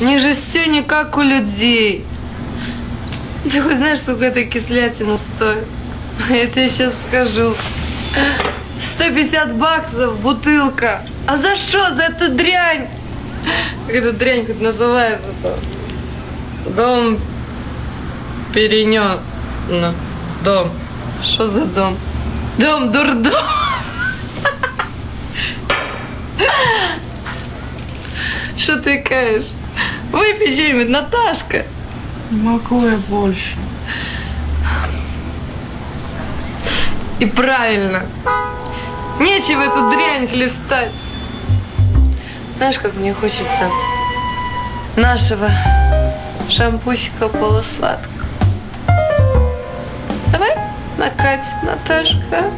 Них же все не как у людей. Ты хоть знаешь, сколько эта кислятина стоит? Я тебе сейчас скажу. 150 баксов бутылка. А за что? За эту дрянь? Эта дрянь хоть называется-то? Дом перенен. Ну, дом. Что за дом? Дом дурдом. Что ты каешь? Выпей что-нибудь, Наташка. Не могу я больше. И правильно. Нечего эту дрянь хлестать. Знаешь, как мне хочется нашего шампусика полусладкого. Давай накать, Наташка.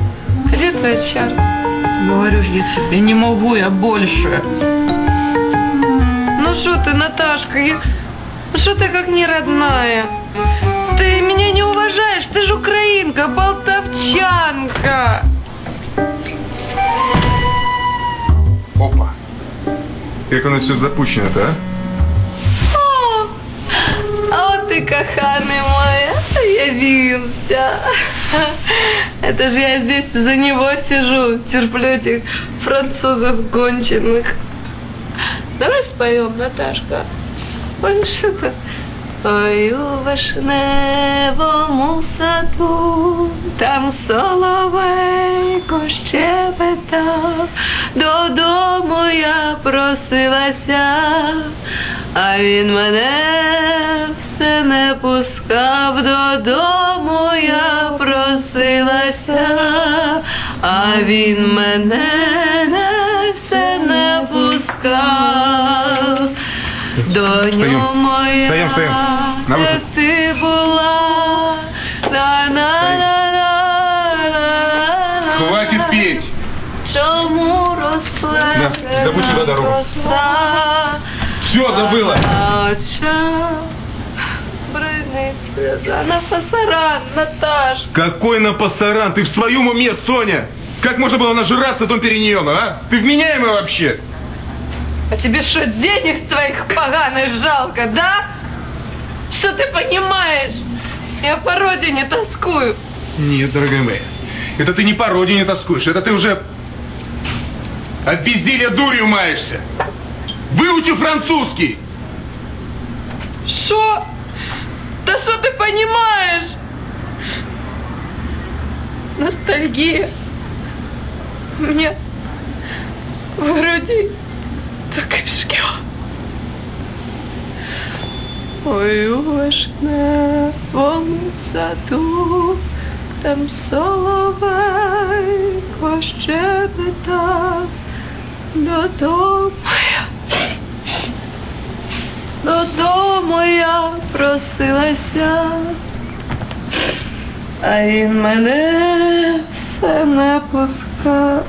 Где твоя чара? Говорю я тебе, не могу я больше. Что ты, Наташка, ну что ты как не родная? Ты меня не уважаешь, ты же украинка, болтовчанка. Опа. Як у нас все запущено-то, а? О, а вот ты, каханый мой, явился. Это же я здесь за него сижу, терплю этих французов гонченных. Споем, Наташка. Ой, что-то. Ой, у вишневому саду, там соловейко щебетав, додому я просилася, а він мене все не пускав, додому я просилася, а він мене не все не пускав. Доню Встаєм. моя, Встаєм, встаєм. На де виход. ти була? на на на на Хватит петь! Чому росла На, забудь сюда дорогу. роса? Все, забыла! А очам бринить сльоза на пасаран, Наташ. Какой на пасаран? Ты в своем уме, Соня? Как можно было нажраться Дом Периньона, а? Ты вменяемая вообще? А тебе что, денег твоих поганых жалко, да? Что ты понимаешь? Я по родине тоскую. Нет, дорогая моя. Это ты не по родине тоскуешь, это ты уже от безделья дурью маешься. Выучи французский! Что? Да что ты понимаешь? Ностальгия. Мне в груди так и жгет. Ой, у вишневому саду, там соловейко щебетав, додому я Додому я просилася, а він мене все не пускав.